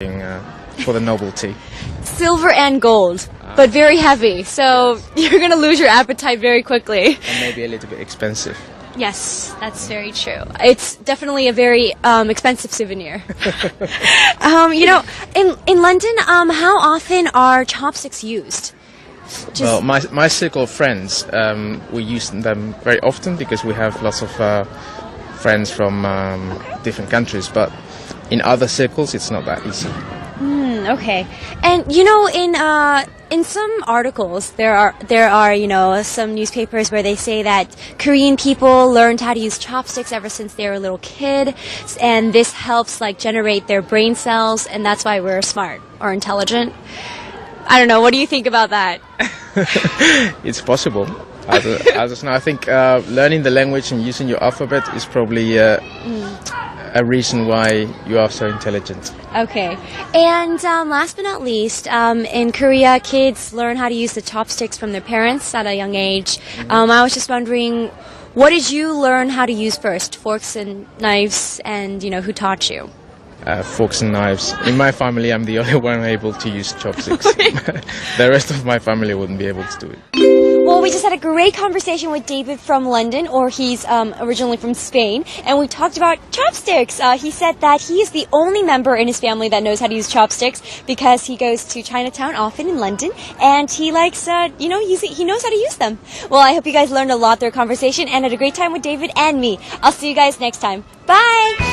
uh, for the novelty. Silver and gold, but very heavy. So you're gonna lose your appetite very quickly. And maybe a little bit expensive. Yes, that's very true. It's definitely a very um, expensive souvenir. um, you know, in in London, um, how often are chopsticks used? Just Well, my my circle of friends, um, we use them very often because we have lots of uh, friends from um, different countries. But in other circles, it's not that easy. okay. And you know, in uh, in some articles, there are there are you know some newspapers where they say that Korean people learned how to use chopsticks ever since they were a little kid, and this helps like generate their brain cells, and that's why we're smart or intelligent. I don't know. What do you think about that? It's possible. As a, as of now, I think uh, learning the language and using your alphabet is probably uh, a reason why you are so intelligent. Okay. And um, last but not least, um, in Korea, kids learn how to use the chopsticks from their parents at a young age. Um, I was just wondering, what did you learn how to use first? Forks and knives, and you know who taught you? Uh, forks and knives. In my family, I'm the only one able to use chopsticks. the rest of my family wouldn't be able to do it. Well, we just had a great conversation with David from London, or he's um, originally from Spain, and we talked about chopsticks. Uh, he said that he is the only member in his family that knows how to use chopsticks because he goes to Chinatown often in London, and he likes, uh, you know, he knows how to use them. Well, I hope you guys learned a lot through our conversation and had a great time with David and me. I'll see you guys next time. Bye!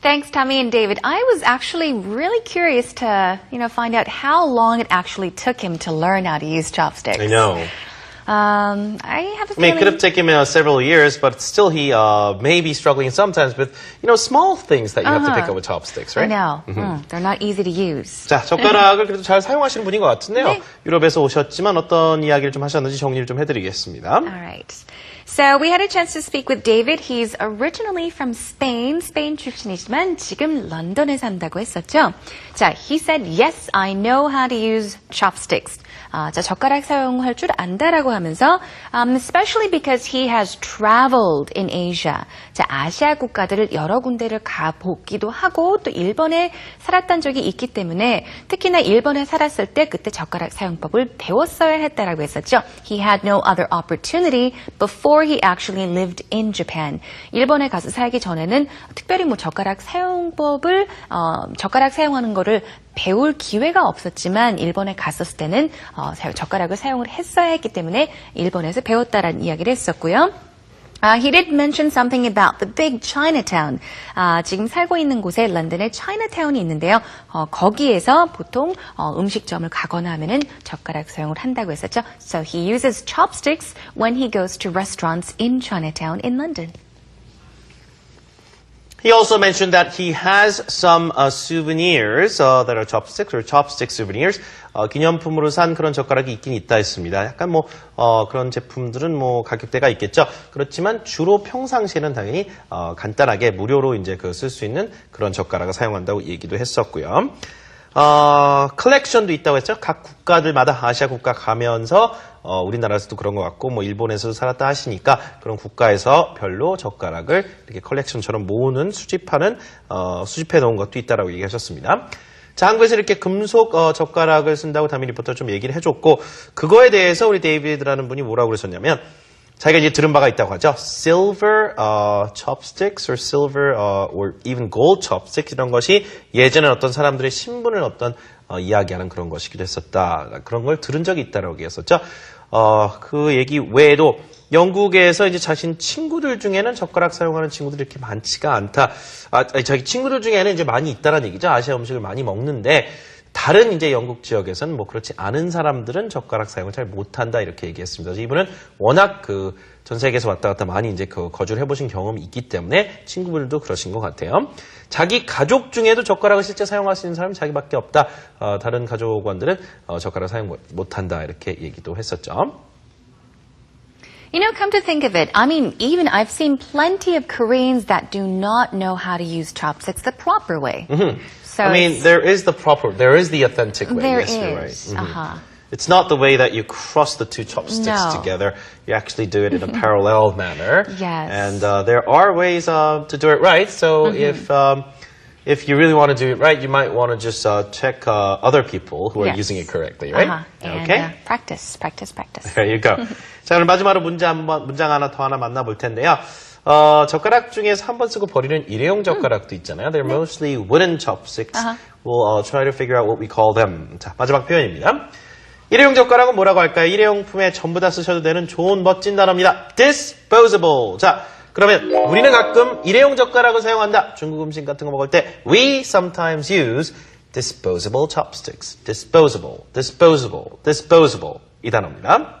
Thanks, Tommy and David. I was actually really curious to, you know, find out how long it actually took him to learn how to use chopsticks. I know. Um, I have a I mean, feeling. it could have taken him uh, several years, but still, he uh, may be struggling sometimes with, you know, small things that you have to pick Uh-huh. up with chopsticks, I right? know. Mm, they're not easy to use. 자, 젓가락을 그래도 잘 사용하시는 분인 것 같은데요. 네. 유럽에서 오셨지만 어떤 이야기를 좀 하셨는지 정리를 좀 해드리겠습니다. All right. So we had a chance to speak with David. He's originally from Spain, 스페인 출신이지만 지금 런던에 산다고 했었죠. 자, he said, yes, I know how to use chopsticks. 아, 자, 젓가락 사용할 줄 안다라고 하면서, um, especially because he has traveled in Asia. 자, 아시아 국가들을 여러 군데를 가보기도 하고 또 일본에 살았던 적이 있기 때문에 특히나 일본에 살았을 때 그때 젓가락 사용법을 배웠어야 했다라고 했었죠. He had no other opportunity before he actually lived in Japan. 일본에 가서 살기 전에는 특별히 뭐 젓가락 사용법을 어, 젓가락 사용하는 거를 배울 기회가 없었지만 일본에 갔었을 때는 어, 사- 젓가락을 사용을 했어야 했기 때문에 일본에서 배웠다라는 이야기를 했었고요. Uh, he did mention something about the big Chinatown. 아, 지금 살고 있는 곳에 런던에 Chinatown이 있는데요. 어, 거기에서 보통 어, 음식점을 가거나 하면은 젓가락 사용을 한다고 했었죠. So he uses chopsticks when he goes to restaurants in Chinatown in London. He also mentioned that he has some uh, souvenirs uh, that are chopsticks or chopstick souvenirs. 어, 기념품으로 산 그런 젓가락이 있긴 있다 했습니다. 약간 뭐 어, 그런 제품들은 뭐 가격대가 있겠죠. 그렇지만 주로 평상시에는 당연히 어, 간단하게 무료로 이제 그 쓸 수 있는 그런 젓가락을 사용한다고 얘기도 했었고요. 어, 컬렉션도 있다고 했죠. 각 국가들마다 아시아 국가 가면서 어, 우리나라에서도 그런 것 같고 뭐 일본에서도 살았다 하시니까 그런 국가에서 별로 젓가락을 이렇게 컬렉션처럼 모으는 수집하는 어, 수집해 놓은 것도 있다라고 얘기하셨습니다. 자, 한국에서 이렇게 금속 어, 젓가락을 쓴다고 다미 리포터 좀 얘기를 해줬고 그거에 대해서 우리 데이비드라는 분이 뭐라고 그러셨냐면 자기가 이제 들은 바가 있다고 하죠. Silver uh, chopsticks or silver uh, or even gold chopsticks 이런 것이 예전에 어떤 사람들의 신분을 어떤 어, 이야기하는 그런 것이기도 했었다. 그런 걸 들은 적이 있다라고 얘기했었죠. 어, 그 얘기 외에도 영국에서 이제 자신 친구들 중에는 젓가락 사용하는 친구들이 이렇게 많지가 않다. 아, 자기 친구들 중에는 이제 많이 있다라는 얘기죠. 아시아 음식을 많이 먹는데 다른 이제 영국 지역에서는 뭐 그렇지 않은 사람들은 젓가락 사용을 잘 못한다 이렇게 얘기했습니다. 이분은 워낙 그 전 세계에서 왔다 갔다 많이 이제 그 거주를 해보신 경험이 있기 때문에 친구분들도 그러신 것 같아요. 자기 가족 중에도 젓가락을 실제 사용할 수 있는 사람이 자기밖에 없다. 어, 다른 가족원들은 어, 젓가락 사용 못- 못한다 이렇게 얘기도 했었죠. You know, come to think of it, I mean, even I've seen plenty of Koreans that do not know how to use chopsticks the proper way. So I mean, there is the proper, there is the authentic way. There yes, you're right. is. Mhm. Uh-huh. It's not the way that you cross the two chopsticks No. together. You actually do it in a parallel manner. Yes. And uh, there are ways uh, to do it right. So Mm-hmm. if um, if you really want to do it right, you might want to just uh, check uh, other people who are Yes. using it correctly, right? Uh-huh. And Okay. uh, practice, practice, practice. There you go. 자, 그럼 마지막으로 문제 한번, 문장 하나 더 하나 만나볼 텐데요. 어, 젓가락 중에서 한 번 쓰고 버리는 일회용 젓가락도 있잖아요. They're mostly wooden chopsticks. Uh-huh. We'll uh, try to figure out what we call them. 자, 마지막 표현입니다. 일회용 젓가락은 뭐라고 할까요? 일회용품에 전부 다 쓰셔도 되는 좋은 멋진 단어입니다. disposable. 자, 그러면 우리는 가끔 일회용 젓가락을 사용한다. 중국 음식 같은 거 먹을 때 we sometimes use disposable chopsticks. disposable, disposable, disposable 이 단어입니다.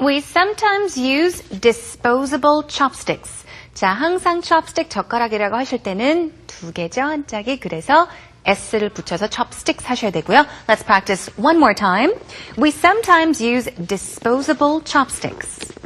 We sometimes use disposable chopsticks. 자, 항상 chopstick 젓가락이라고 하실 때는 두 개죠, 한 짝이. 그래서 s를 붙여서 chopsticks 하셔야 되고요. Let's practice one more time. We sometimes use disposable chopsticks.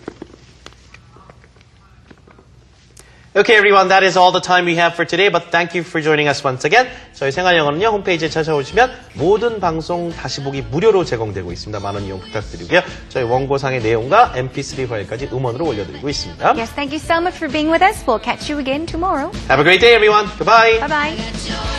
Okay, everyone, that is all the time we have for today, but thank you for joining us once again. 저희 생활영어는요, 홈페이지에 찾아오시면 모든 방송 다시 보기 무료로 제공되고 있습니다. 많은 이용 부탁드리고요. 저희 원고상의 내용과 mp3 파일까지 음원으로 올려드리고 있습니다. Yes, thank you so much for being with us. We'll catch you again tomorrow. Have a great day, everyone. Goodbye. Bye bye. Get your